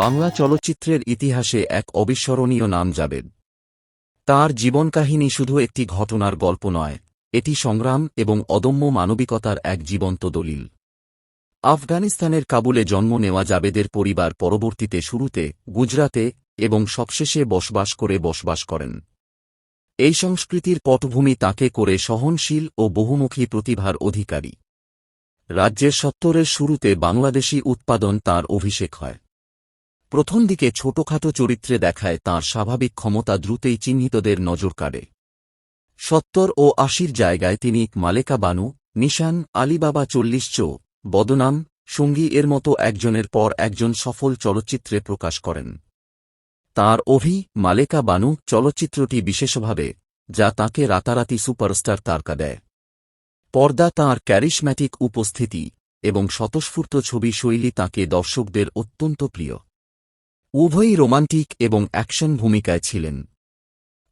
বাংলা চলচ্চিত্রের ইতিহাসে এক অবিস্মরণীয় নাম জাবেদ। তার জীবনকাহিনী শুধু একটি ঘটনার গল্প নয়, এটি সংগ্রাম এবং অদম্য মানবিকতার এক জীবন্ত দলিল। আফগানিস্তানের কাবুলে জন্ম নেওয়া জাবেদের পরিবার পরবর্তীতে শুরুতে গুজরাতে এবং সবশেষে বসবাস করে বসবাস করেন। এই সংস্কৃতির পটভূমি তাকে করে সহনশীল ও বহুমুখী প্রতিভার অধিকারী। রাজ্যের সত্তরের শুরুতে বাংলাদেশি উৎপাদন তার অভিষেক হয়। প্রথম দিকে ছোটখাটো চরিত্রে দেখায় তাঁর স্বাভাবিক ক্ষমতা দ্রুতই চিহ্নিতদের নজর কাড়ে। সত্তর ও আশির জায়গায় তিনি মালেকা বানু, নিশান, আলিবাবা চল্লিশ চো, বদনাম, সঙ্গী এর মতো একজনের পর একজন সফল চলচ্চিত্রে প্রকাশ করেন। তার অভি, মালেকা বানু, চলচ্চিত্রটি বিশেষভাবে, যা তাকে রাতারাতি সুপারস্টার তারকা দেয়। পর্দা তাঁর ক্যারিশম্যাটিক উপস্থিতি এবং স্বতঃস্ফূর্ত ছবি শৈলী তাঁকে দর্শকদের অত্যন্ত প্রিয়। উভয়ই রোমান্টিক এবং অ্যাকশন ভূমিকায় ছিলেন।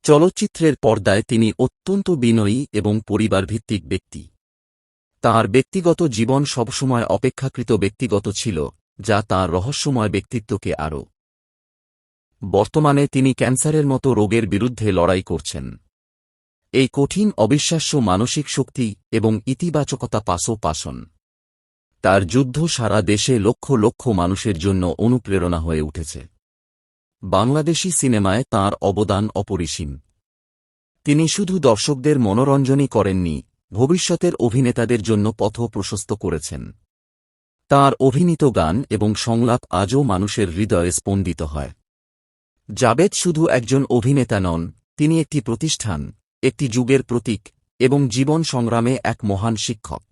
চলচ্চিত্রের পর্দায় তিনি অত্যন্ত বিনয়ী এবং পরিবারভিত্তিক ব্যক্তি। তার ব্যক্তিগত জীবন সবসময় অপেক্ষাকৃত ব্যক্তিগত ছিল, যা তাঁর রহস্যময় ব্যক্তিত্বকে আরও। বর্তমানে তিনি ক্যান্সারের মতো রোগের বিরুদ্ধে লড়াই করছেন। এই কঠিন অবিশ্বাস্য মানসিক শক্তি এবং ইতিবাচকতা পাশো পাশন তার যুদ্ধ সারা দেশে লক্ষ লক্ষ মানুষের জন্য অনুপ্রেরণা হয়ে উঠেছে। বাংলাদেশি সিনেমায় তার অবদান অপরিসীম। তিনি শুধু দর্শকদের মনোরঞ্জনই করেননি, ভবিষ্যতের অভিনেতাদের জন্য পথ প্রশস্ত করেছেন। তার অভিনীত গান এবং সংলাপ আজও মানুষের হৃদয়ে স্পন্দিত হয়। জাবেদ শুধু একজন অভিনেতা নন, তিনি একটি প্রতিষ্ঠান, একটি যুগের প্রতীক এবং জীবন সংগ্রামে এক মহান শিক্ষক।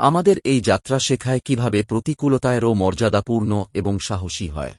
আমাদের এই যাত্রা শেখায় কীভাবে প্রতিকূলতায়েরও মর্যাদাপূর্ণ এবং সাহসী হয়।